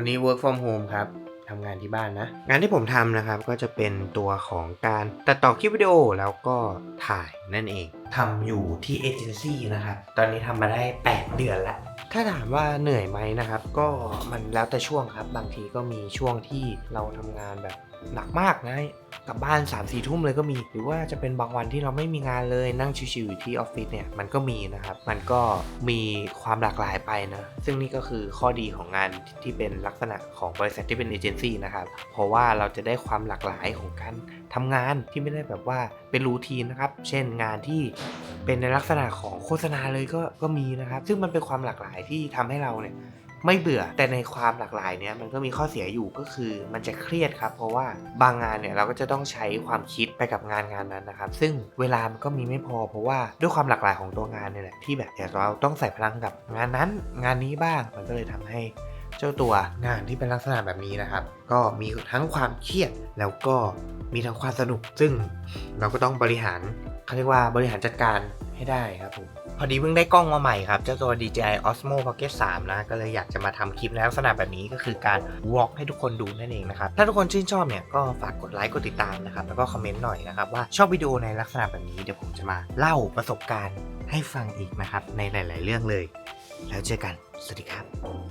วันนี้ work from home ครับทำงานที่บ้านนะ งานที่ผมทำนะครับก็จะเป็นตัวของการตัดต่อคลิปวิดีโอแล้วก็ถ่ายนั่นเองทำอยู่ที่เอเจนซี่นะครับ ตอนนี้ทำมาได้ 8 เดือนแล้วถ้าถามว่าเหนื่อยไหมนะครับ ก็มันแล้วแต่ช่วงครับ บางทีก็มีช่วงที่เราทำงานแบบหนักมากนะ กลับบ้าน3ามสี่ทุ่มเลยก็มี หรือว่าจะเป็นบางวันที่เราไม่มีงานเลยนั่งชิวๆอยู่ที่ออฟฟิศเนี่ยมันก็มีนะครับ มันก็มีความหลากหลายไปนะ ซึ่งนี่ก็คือข้อดีของงานที่เป็นลักษณะของบริษัทที่เป็นเอเจนซี่นะครับ เพราะว่าเราจะได้ความหลากหลายของการทำงานที่ไม่ได้แบบว่าเป็นรูทีนนะครับ เช่นงานที่เป็นในลักษณะของโฆษณาเลยก็ก็มีนะครับ ซึ่งมันเป็นความหลากหลายที่ทำให้เราเนี่ย ไม่เบื่อแต่ในความหลากหลายเนี้ยมันก็มีข้อเสียอยู่ก็คือมันจะเครียดครับ เพราะว่าบางงานเนี่ยเราก็จะต้องใช้ความคิดไปกับงานงานนั้นนะครับซึ่งเวลามันก็มีไม่พอเพราะว่าด้วยความหลากหลายของตัวงานเนี่ยแหละที่แบบเดี๋ยวเราต้องใส่พลังกับงานนั้นงานนี้บ้างมันก็เลยทำให้เจ้าตัวงานที่เป็นลักษณะแบบนี้นะครับ ก็มีทั้งความเครียดแล้วก็ มีทั้งความสนุก ซึ่งเราก็ต้องบริหารเขาเรียกว่าบริหารจัดการให้ได้ครับผมพอดีเพิ่งได้กล้องมาใหม่ครับ เจ้าตัว DJI Osmo Pocket 3 นะ ก็เลยอยากจะมาทำคลิปในลักษณะแบบนี้ก็คือการวอล์กให้ทุกคนดูนั่นเองนะครับ ถ้าทุกคนชื่นชอบเนี่ย ก็ฝากกดไลค์ กดติดตามนะครับ แล้วก็คอมเมนต์หน่อยนะครับ ว่าชอบวิดีโอในลักษณะแบบนี้ เดี๋ยวผมจะมาเล่าประสบการณ์ให้ฟังอีกนะครับ ในหลาย ๆ เรื่องเลย แล้วเจอกัน สวัสดีครับ